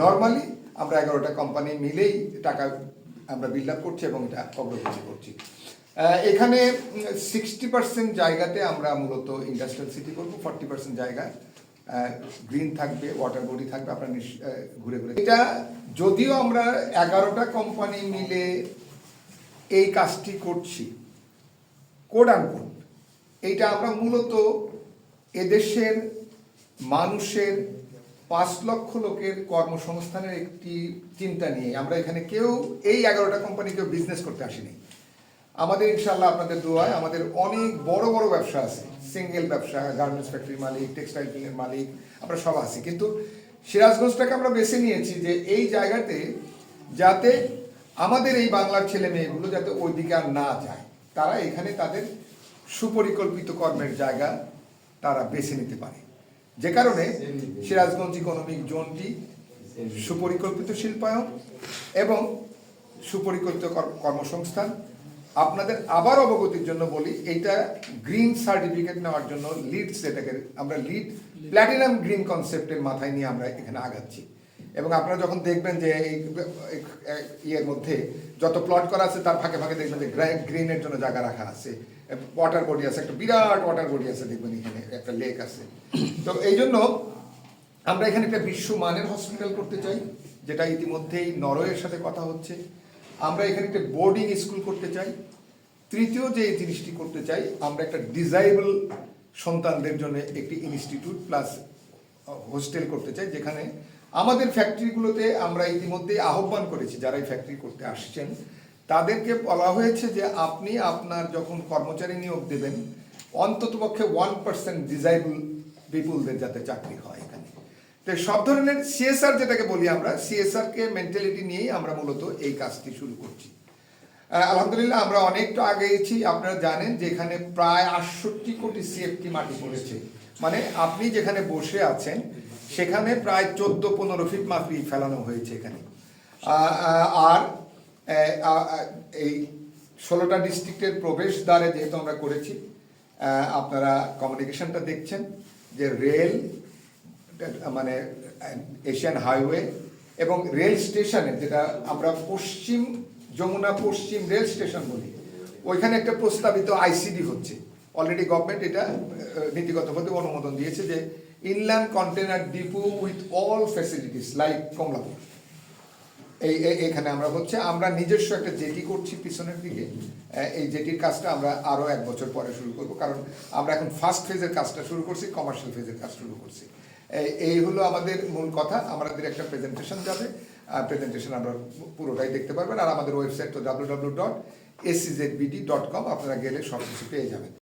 Normally আমরা এগারোটা company মিলেই টাকা আমরা বিল্ড আপ করছি এবং এটা অগ্রগতি করছি এখানে সিক্সটি পার্সেন্ট জায়গাতে আমরা মূলত ইন্ডাস্ট্রিয়াল সিটি করব ফর্টি পার্সেন্ট জায়গা গ্রিন থাকবে ওয়াটার বডি থাকবে, আপনারা ঘুরে ঘুরে। এটা যদিও আমরা এগারোটা কোম্পানি মিলে এই কাজটি করছি কোড আনকোড এইটা আমরা মূলত এদেশের মানুষের পাঁচ লক্ষ লোকের কর্মসংস্থানের একটি চিন্তা নিয়ে আমরা এখানে কেউ এই এগারোটা কোম্পানি কেউ বিজনেস করতে আসিনি। আমাদের ইনশাল্লাহ আপনাদের দোয়ায় আমাদের অনেক বড় বড় ব্যবসা আছে। সিঙ্গেল ব্যবসা গার্মেন্টস ফ্যাক্টরির মালিক টেক্সটাইল মিলের মালিক, আমরা সব আছি। কিন্তু সিরাজগঞ্জটাকে আমরা বেছে নিয়েছি যে এই জায়গাতে যাতে আমাদের এই বাংলার ছেলে মেয়েগুলো যাতে ওইদিকে আর না যায়, তারা এখানে তাদের সুপরিকল্পিত কর্মের জায়গা তারা বেছে নিতে পারে। যে কারণে সিরাজগঞ্জ ইকোনমিক জোনটি সুপরিকল্পিত শিল্পায়ন এবং সুপরিকল্পিত কর্মসংস্থান। আপনাদের আবার অবগতির জন্য বলি, এইটা গ্রিন সার্টিফিকেট নেওয়ার জন্য লিড সেটাকে আমরা লিড, প্ল্যাটিনাম গ্রিন কনসেপ্টের মাথায় নিয়ে আমরা এখানে আগাচ্ছি। এবং আপনারা যখন দেখবেন যে এই ইয়ের মধ্যে যত প্লট করা আছে, তার ফাঁকে ফাঁকে দেখবেন যে গ্রিনের জন্য জায়গা রাখা আছে। ওয়াটার বডি আছে, একটা বিরাট ওয়াটার বডি আছে দেখবেন এখানে, একটা লেক আছে। তো এই জন্য আমরা এখানে একটা বিশ্বমানের হসপিটাল করতে চাই, যেটা ইতিমধ্যেই নরওয়ের সাথে কথা হচ্ছে। আমরা এখানে একটা বোর্ডিং স্কুল করতে চাই। তৃতীয় যে জিনিসটি করতে চাই, আমরা একটা ডিজাইবল সন্তানদের জন্য একটি ইনস্টিটিউট প্লাস হোস্টেল করতে চাই, যেখানে আমাদের ফ্যাক্টরিগুলোতে আমরা ইতিমধ্যে আহ্বান করেছি, যারা এই ফ্যাক্টরি করতে আসছেন তাদেরকে বলা হয়েছে যে আপনি আপনার যখন কর্মচারী নিয়োগ দেবেন, অন্ততপক্ষে ওয়ান পার্সেন্ট ডিজাইবল পিপুলদের যাতে চাকরি হয় এখানে। তো সব ধরনের সিএসআর যেটাকে বলি আমরা সিএসআর কে মেন্টালিটি নিয়েই আমরা মূলত এই কাজটি শুরু করছি। আলহামদুলিল্লাহ আমরা অনেকটা আগেছি আপনারা জানেন যে এখানে প্রায় আটষট্টি কোটি সিএফটি মাটি পড়েছে। মানে আপনি যেখানে বসে আছেন, সেখানে প্রায় চোদ্দ পনেরো ফিট মাটি ফেলানো হয়েছে এখানে। আর এই ষোলোটা ডিস্ট্রিক্টের প্রবেশদ্বারে যেহেতু আমরা করেছি আপনারা কমিউনিকেশনটা দেখছেন যে রেল মানে এশিয়ান হাইওয়ে এবং রেল স্টেশনে যেটা আমরা পশ্চিম, যমুনা পশ্চিম রেল স্টেশন বলি, ওইখানে একটা প্রস্তাবিত আইসিডি হচ্ছে। অলরেডি গভর্নমেন্ট এটা নীতিগতভাবে অনুমোদন দিয়েছে যে inland container depot with all facilities like Kamalapur. এই এখানে আমরা হচ্ছে, আমরা নিজস্ব একটা জেটি করছি পিছনের দিকে। এই জেটির কাজটা আমরা আরও এক বছর পরে শুরু করব, কারণ আমরা এখন ফার্স্ট ফেজের কাজটা শুরু করছি কমার্শিয়াল ফেজের কাজ শুরু করছি। এই- হলো আমাদের মূল কথা, আমাদের একটা প্রেজেন্টেশন যাবে। প্রেজেন্টেশন আমরা পুরোটাই দেখতে পারবেন, আর আমাদের ওয়েবসাইট তো W W dot ACZ BD dot com আপনারা গেলে সব কিছু পেয়ে যাবেন।